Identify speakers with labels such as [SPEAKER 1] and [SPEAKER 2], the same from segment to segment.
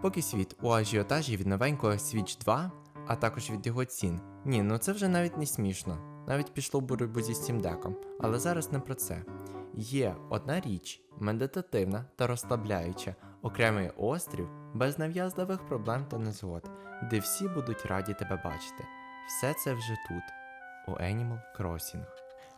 [SPEAKER 1] Поки світ у ажіотажі від новенького Switch 2, а також від його цін. Ні, ну це вже навіть не смішно. Навіть пішло боротьбу зі Steam Deck. Але зараз не про це. Є одна річ, медитативна та розслабляюча, окремий острів без нав'язливих проблем та незгод, де всі будуть раді тебе бачити. Все це вже тут, у Animal Crossing.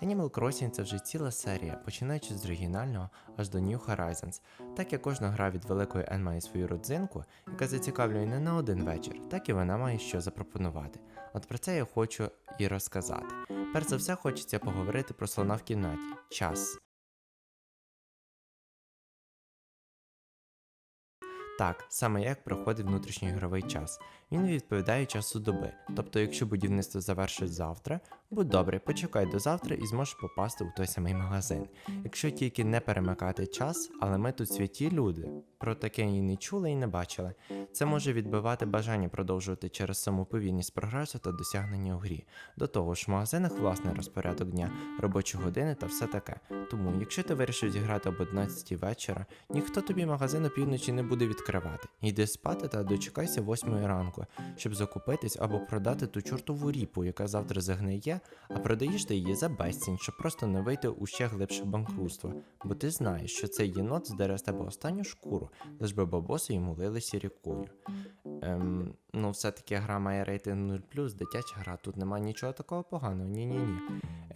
[SPEAKER 1] Animal Crossing це вже ціла серія, починаючи з оригінального аж до New Horizons. Так як кожна гра від великої N має свою родзинку, яка зацікавлює не на один вечір, так і вона має що запропонувати. От про це я хочу і розказати. Перш за все, хочеться поговорити про слона в кімнаті час. Так, саме як проходить внутрішній ігровий час. Він відповідає часу доби. Тобто, якщо будівництво завершить завтра, будь добре, почекай до завтра і зможеш попасти у той самий магазин. Якщо тільки не перемикати час, але ми тут святі люди. Про таке і не чули і не бачили. Це може відбивати бажання продовжувати через саму повільність прогресу та досягнення у грі. До того ж, в магазинах власний розпорядок дня, робочі години та все таке. Тому, якщо ти вирішив зіграти об 11 вечора, ніхто тобі магазин опівночі не буде відкривати. Йди спати та дочекайся восьмої ранку, щоб закупитись або продати ту чортову ріпу, яка завтра загниє, а продаєш ти її за безцінь, щоб просто не вийти у ще глибше банкрутство. Бо ти знаєш, що цей єнот здере з тебе останню шкуру, лиш би бабоси йому лилися рікою. Ем, ну, все-таки гра має рейтинг 0+, дитяча гра, тут нема нічого такого поганого, ні-ні-ні.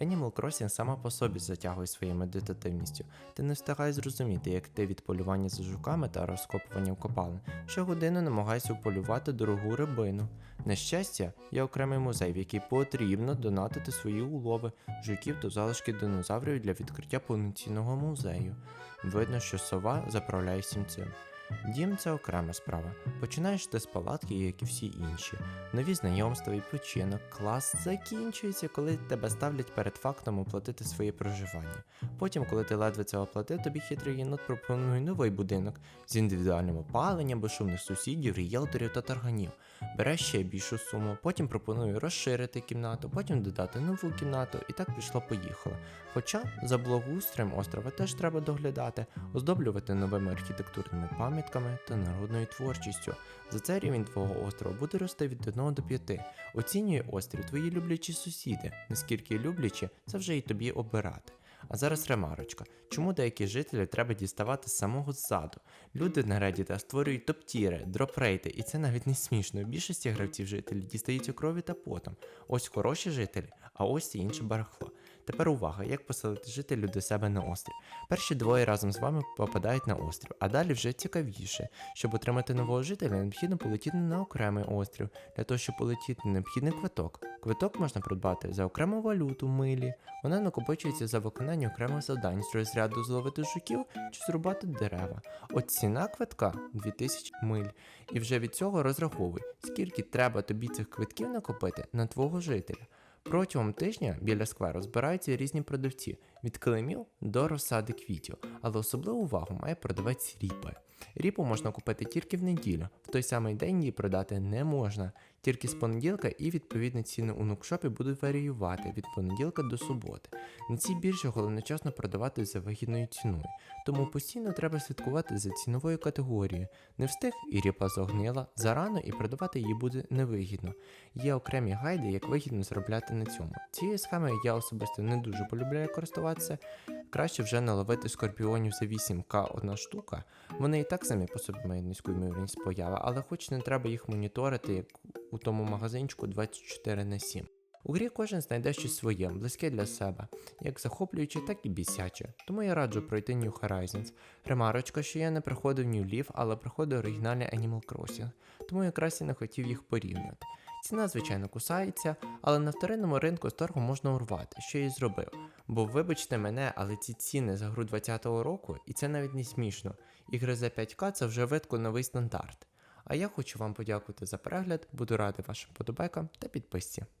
[SPEAKER 1] Animal Crossing сама по собі затягує своєю медитативністю. Ти не встигай зрозуміти, як ти від полювання за жуками та розкопування копалин, що годину намагайся вполювати дорогу рибину. На щастя, є окремий музей, в який потрібно донатити свої улови, жуків та залишки динозаврів для відкриття повноцінного музею. Видно, що сова заправляє всім цим. Дім це окрема справа. Починаєш ти з палатки, як і всі інші. Нові знайомства, відпочинок, клас закінчується, коли тебе ставлять перед фактом оплатити своє проживання. Потім, коли ти ледве це оплатив, тобі хитрий єнот пропонує новий будинок з індивідуальним опаленням, безшумних сусідів, ріелторів та тарганів. Бере ще більшу суму, потім пропонує розширити кімнату, потім додати нову кімнату, і так пішло-поїхало. Хоча за благоустроєм острова теж треба доглядати, оздоблювати новими архітектурними пам'ятками та народною творчістю. За це рівень твого острова буде рости від 1 до 5. Оцінює острів твої люблячі сусіди, наскільки люблячі, це вже і тобі обирати. А зараз ремарочка. Чому деякі жителі треба діставати з самого ззаду? Люди на Reddit створюють топтіри, дропрейти, і це навіть не смішно. Більшості гравців жителі дістаються крові та потом. Ось хороші жителі, а ось і інше барахло. Тепер увага, як поселити жителів до себе на острів. Перші двоє разом з вами попадають на острів, а далі вже цікавіше. Щоб отримати нового жителя, необхідно полетіти на окремий острів. Для того, щоб полетіти, необхідний квиток. Квиток можна придбати за окрему валюту, милі. Вона накопичується за виконання окремих завдань з розряду зловити жуків чи зрубати дерева. От ціна квитка 2000 миль. І вже від цього розраховуй, скільки треба тобі цих квитків накопити на твого жителя. Протягом тижня біля скверу збираються різні продавці від килимів до розсади квітів, але особливу увагу має продавець ріпи. Ріпу можна купити тільки в неділю, в той самий день її продати не можна, тільки з понеділка і відповідно ціни у нукшопі будуть варіювати від понеділка до суботи. На цій біржі головночасно продавати за вигідною ціною, тому постійно треба слідкувати за ціновою категорією. Не встиг і ріпа зогнила зарано і продавати її буде невигідно. Є окремі гайди, як вигідно заробляти на цьому. Цією схемою я особисто не дуже полюбляю користуватися. Краще вже наловити скорпіонів за 8к одна штука. Вони і так самі по собі мають низьку ймовірність появи, але хоч не треба їх моніторити, як у тому магазинчику 24 на 7. У грі кожен знайде щось своє, близьке для себе, як захоплююче, так і бісяче. Тому я раджу пройти New Horizons. Ремарочка, що я не приходив New Leaf, але приходив оригінальний Animal Crossing, тому якраз і не хотів їх порівнювати. Ціна, звичайно, кусається, але на вторинному ринку з торгу можна урвати, що і зробив. Бо вибачте мене, але ці ціни за гру 20-го року, і це навіть не смішно. Ігри за 5К це вже видко новий стандарт. А я хочу вам подякувати за перегляд, буду радий вашим подобайкам та підписці.